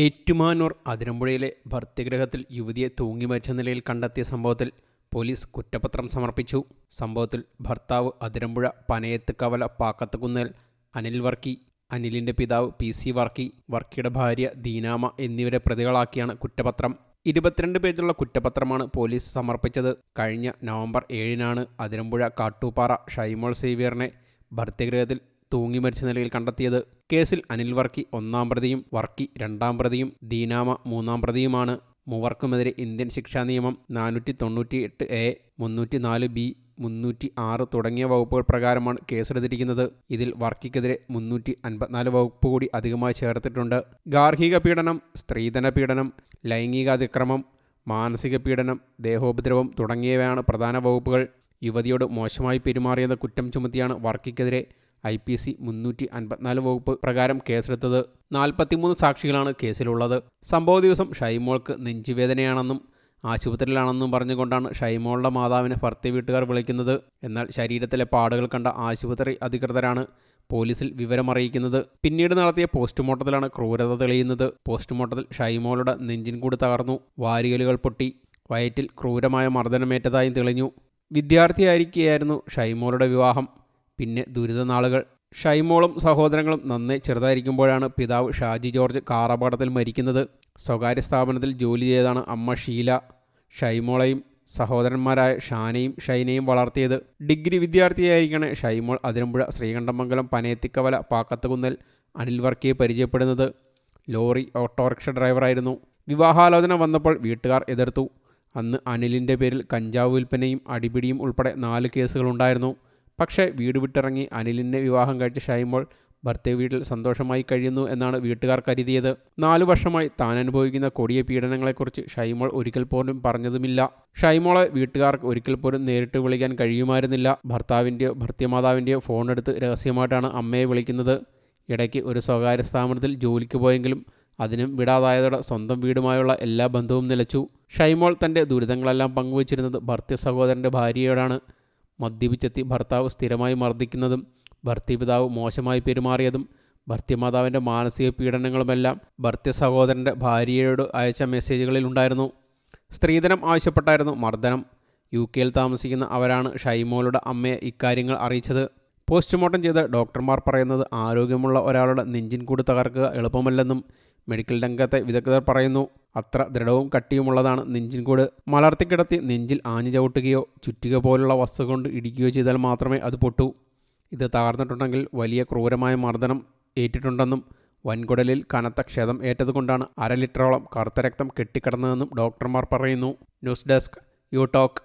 ഏറ്റുമാനൂർ അതിരമ്പുഴയിലെ ഭർത്തൃഗ്രഹത്തിൽ യുവതിയെ തൂങ്ങി മരിച്ച നിലയിൽ കണ്ടെത്തിയ സംഭവത്തിൽ പോലീസ് കുറ്റപത്രം സമർപ്പിച്ചു. സംഭവത്തിൽ ഭർത്താവ് അതിരമ്പുഴ പനയത്ത് കവല പാക്കത്തുകുന്നേൽ അനിൽ വർക്കി അനിലിന്റെ പിതാവ് പി സി വർക്കി വർക്കിയുടെ ഭാര്യ ദീനാമ എന്നിവരെ പ്രതികളാക്കിയാണ് കുറ്റപത്രം. ഇരുപത്തിരണ്ട് പേജുള്ള കുറ്റപത്രമാണ് പോലീസ് സമർപ്പിച്ചത്. കഴിഞ്ഞ നവംബർ ഏഴിനാണ് അതിരമ്പുഴ കാട്ടൂപ്പാറ ഷൈമോൾ സേവിയറിനെ ഭർത്തൃഗൃഹത്തിൽ തൂങ്ങി മരിച്ച നിലയിൽ കണ്ടെത്തിയത്. കേസിൽ അനിൽ വർക്കി ഒന്നാം പ്രതിയും വർക്കി രണ്ടാം പ്രതിയും ദീനാമ മൂന്നാം പ്രതിയുമാണ്. മൂവർക്കുമെതിരെ ഇന്ത്യൻ ശിക്ഷാ നിയമം നാനൂറ്റി തൊണ്ണൂറ്റി എട്ട് എ മുന്നൂറ്റി നാല് ബി മുന്നൂറ്റി ആറ് തുടങ്ങിയ വകുപ്പുകൾ പ്രകാരമാണ് കേസെടുത്തിരിക്കുന്നത്. ഇതിൽ വർക്കിക്കെതിരെ മുന്നൂറ്റി അൻപത്തിനാല് വകുപ്പ് കൂടി അധികമായി ചേർത്തിട്ടുണ്ട്. ഗാർഹിക പീഡനം സ്ത്രീധന പീഡനം ലൈംഗിക അതിക്രമം മാനസിക പീഡനം ദേഹോപദ്രവം തുടങ്ങിയവയാണ് പ്രധാന വകുപ്പുകൾ. യുവതിയോട് മോശമായി പെരുമാറിയെന്ന കുറ്റം ചുമത്തിയാണ് വർക്കിക്കെതിരെ ഐ പി സി മുന്നൂറ്റി അൻപത്തിനാല് വകുപ്പ് പ്രകാരം കേസെടുത്തത്. നാൽപ്പത്തിമൂന്ന് സാക്ഷികളാണ് കേസിലുള്ളത്. സംഭവ ദിവസം ഷൈമോൾക്ക് നെഞ്ചുവേദനയാണെന്നും ആശുപത്രിയിലാണെന്നും പറഞ്ഞുകൊണ്ടാണ് ഷൈമോളുടെ മാതാവിനെ ഭർത്തി വീട്ടുകാർ വിളിക്കുന്നത്. എന്നാൽ ശരീരത്തിലെ പാടുകൾ കണ്ട ആശുപത്രി അധികൃതരാണ് പോലീസിൽ വിവരമറിയിക്കുന്നത്. പിന്നീട് നടത്തിയ പോസ്റ്റ്മോർട്ടത്തിലാണ് ക്രൂരത തെളിയുന്നത്. പോസ്റ്റ്മോർട്ടത്തിൽ ഷൈമോളുടെ നെഞ്ചിൻ കൂടി തകർന്നു. വാരികലുകൾ പൊട്ടി. വയറ്റിൽ ക്രൂരമായ മർദ്ദനമേറ്റതായും തെളിഞ്ഞു. വിദ്യാർത്ഥിയായിരിക്കെയായിരുന്നു ഷൈമോളുടെ വിവാഹം. പിന്നെ ദുരിതനാളുകൾ. ഷൈമോളും സഹോദരങ്ങളും നന്നേ ചെറുതായിരിക്കുമ്പോഴാണ് പിതാവ് ഷാജി ജോർജ് കാറപകടത്തിൽ മരിക്കുന്നത്. സ്വകാര്യ സ്ഥാപനത്തിൽ ജോലി ചെയ്താണ് അമ്മ ഷീല. ഷൈമോളെയും സഹോദരന്മാരായ ഷാനയും ഷൈനയും വളർത്തിയത്. ഡിഗ്രി വിദ്യാർത്ഥിയായിരിക്കണേ ഷൈമോൾ അതിരമ്പുഴ ശ്രീകണ്ഠമംഗലം പനയത്തിക്കവല പാക്കത്തുകുന്നൽ അനിൽ വർക്കിയെ പരിചയപ്പെടുന്നത്. ലോറി ഓട്ടോറിക്ഷ ഡ്രൈവറായിരുന്നു. വിവാഹാലോചന വന്നപ്പോൾ വീട്ടുകാർ എതിർത്തു. അന്ന് അനിലിന്റെ പേരിൽ കഞ്ചാവ് വിൽപ്പനയും അടിപിടിയും ഉൾപ്പെടെ നാല് കേസുകളുണ്ടായിരുന്നു. പക്ഷേ വീട് വിട്ടിറങ്ങി അനിലിനെ വിവാഹം കഴിച്ച ഷൈമോൾ ഭർത്തൃ വീട്ടിൽ സന്തോഷമായി കഴിയുന്നു എന്നാണ് വീട്ടുകാർ കരുതിയത്. നാലു വർഷമായി താൻ അനുഭവിക്കുന്ന കൊടിയ പീഡനങ്ങളെക്കുറിച്ച് ഷൈമോൾ ഒരിക്കൽ പോലും പറഞ്ഞതുമില്ല. ഷൈമോളെ വീട്ടുകാർക്ക് ഒരിക്കൽ പോലും നേരിട്ട് വിളിക്കാൻ കഴിയുമായിരുന്നില്ല. ഭർത്താവിന്റെയോ ഫോൺ ഫോണെടുത്ത് രഹസ്യമായിട്ടാണ് അമ്മയെ വിളിക്കുന്നത്. ഇടയ്ക്ക് ഒരു സ്വകാര്യ സ്ഥാപനത്തിൽ ജോലിക്ക് പോയെങ്കിലും അതിനും വിടാതായതോടെ സ്വന്തം വീടുമായുള്ള എല്ലാ ബന്ധവും നിലച്ചു. ഷൈമോൾ തന്റെ ദുരിതങ്ങളെല്ലാം പങ്കുവച്ചിരുന്നത് ഭർത്തൃ സഹോദരന്റെ ഭാര്യയോടാണ്. മദ്യപിച്ചെത്തി ഭർത്താവ് സ്ഥിരമായി മർദ്ദിക്കുന്നതും ഭർത്തിപിതാവ് മോശമായി പെരുമാറിയതും ഭർത്തിമാതാവിന്റെ മാനസിക പീഡനങ്ങളുമെല്ലാം ഭർത്തി സഹോദരന്റെ ഭാര്യയോട് അയച്ച മെസ്സേജുകളിൽ ഉണ്ടായിരുന്നു. സ്ത്രീധനം ആവശ്യപ്പെട്ടായിരുന്നു മർദ്ദനം. യു കെയിൽ താമസിക്കുന്ന അവരാണ് ഷൈമോളുടെ അമ്മയെ ഇക്കാര്യങ്ങൾ അറിയിച്ചത്. പോസ്റ്റ്മോർട്ടം ചെയ്ത ഡോക്ടർമാർ പറയുന്നത് ആരോഗ്യമുള്ള ഒരാളുടെ നെഞ്ചിൻ കൂട് തകർക്കുക എളുപ്പമല്ലെന്നും മെഡിക്കൽ രംഗത്തെ വിദഗ്ധർ പറയുന്നു. അത്ര ദൃഢവും കട്ടിയുമുള്ളതാണ് നെഞ്ചിൻകൂട് മലർത്തിക്കിടത്തി നെഞ്ചിൽ ആഞ്ഞു ചവിട്ടുകയോ ചുറ്റിക പോലുള്ള വസ്തു കൊണ്ട് ഇടിക്കുകയോ ചെയ്താൽ മാത്രമേ അത് പൊട്ടൂ. ഇത് തകർന്നിട്ടുണ്ടെങ്കിൽ വലിയ ക്രൂരമായ മർദ്ദനം ഏറ്റിട്ടുണ്ടെന്നും വൻകുടലിൽ കനത്ത ക്ഷതം ഏറ്റതുകൊണ്ടാണ് അര ലിറ്ററോളം കറുത്ത രക്തം കെട്ടിക്കിടന്നതെന്നും ഡോക്ടർമാർ പറയുന്നു. News desk U talk.